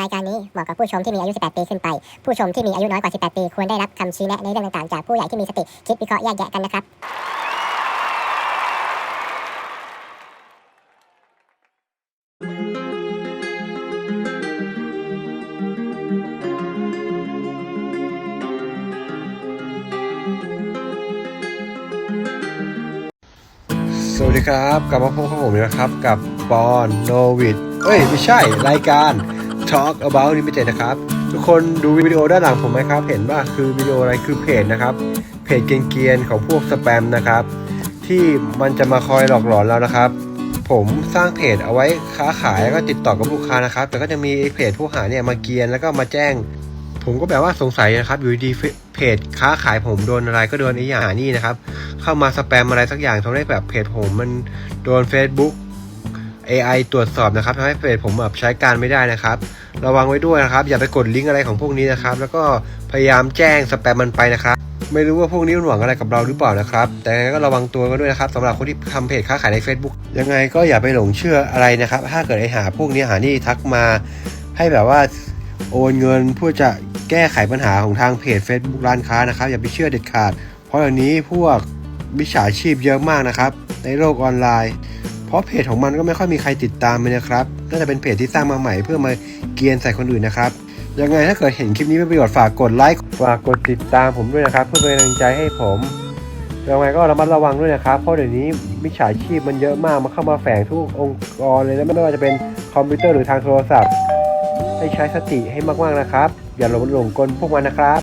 รายการนี้เหมาะกับผู้ชมที่มีอายุ 18 ปีขึ้นไป ผู้ชมที่มีอายุน้อยกว่า 18 ปี ควรได้รับคำชี้แนะในเรื่องต่างๆ จากผู้ใหญ่ที่มีสติ คิดวิเคราะห์แยกแยะกันนะครับสวัสดีครับ กลับมาพบกับผมนะครับ กับปอนโนวิดเอ้ย ไม่ใช่ รายการ Talk About Limited นะครับ ทุกคนดูวิดีโอด้านหลังผมไหมครับ เห็นว่าคือวิดีโออะไรคือเพจนะครับ เพจเกรียนๆของพวกสแปมนะครับ ที่มันจะมาคอยหลอกหลอนเรานะครับ ผมสร้างเพจเอาไว้ค้าขายแล้วก็ติดต่อกับลูกค้านะครับ แต่ก็จะมีเพจผู้หาเนี่ยมาเกรียนแล้วก็มาแจ้ง ผมก็แบบว่าสงสัยนะครับ อยู่ดีเพจค้าขายผมโดนอะไรก็โดนไอ้อย่างนี้นะครับ เข้ามาสแปมอะไรสักอย่างทำให้แบบเพจผมมันโดน Facebook AI ตรวจสอบนะครับทำให้เพจผมแบบใช้การไม่ได้นะครับ ระวังไว้ด้วยนะครับ อย่าไปกดลิงก์อะไรของพวกนี้นะครับ แล้วก็พยายามแจ้งสแปมมันไปนะครับ ไม่รู้ว่าพวกนี้มันหวังอะไรกับเราหรือเปล่านะครับ แต่ยังไงก็ระวังตัวกันด้วยนะครับสำหรับคนที่ทำเพจค้าขายใน Facebook ยังไงก็อย่าไปหลงเชื่ออะไรนะครับ ถ้าเกิดไอหาพวกนี้หานี่ทักมา ให้แบบว่าโอนเงินเพื่อจะแก้ไขปัญหาของทางเพจ Facebook ร้านค้านะครับ อย่าไปเชื่อเด็ดขาด เพราะอย่างนี้พวกมิจฉาชีพเยอะมากนะครับ ในโลกออนไลน์ เพราะเพจของมันก็ไม่ค่อยมีใครติดตามเลยนะครับน่าจะเป็นเพจที่สร้างมาใหม่เพื่อมาเกียนใส่คนอื่นนะครับยังไงถ้าเกิดเห็นคลิปนี้เป็นประโยชน์ฝากกดไลค์ฝากกดติดตามผมด้วยนะครับ เพื่อเป็นกำลังใจให้ผมยังไงก็ระมัดระวังด้วยนะครับ เพราะเดี๋ยวนี้มิจฉาชีพมันเยอะมากมันเข้ามาแฝงทุกองค์กรเลยนะไม่ว่าจะเป็นคอมพิวเตอร์หรือทางโทรศัพท์ ให้ใช้สติให้มากๆนะครับ อย่าหลงหลงกลพวกมันนะครับ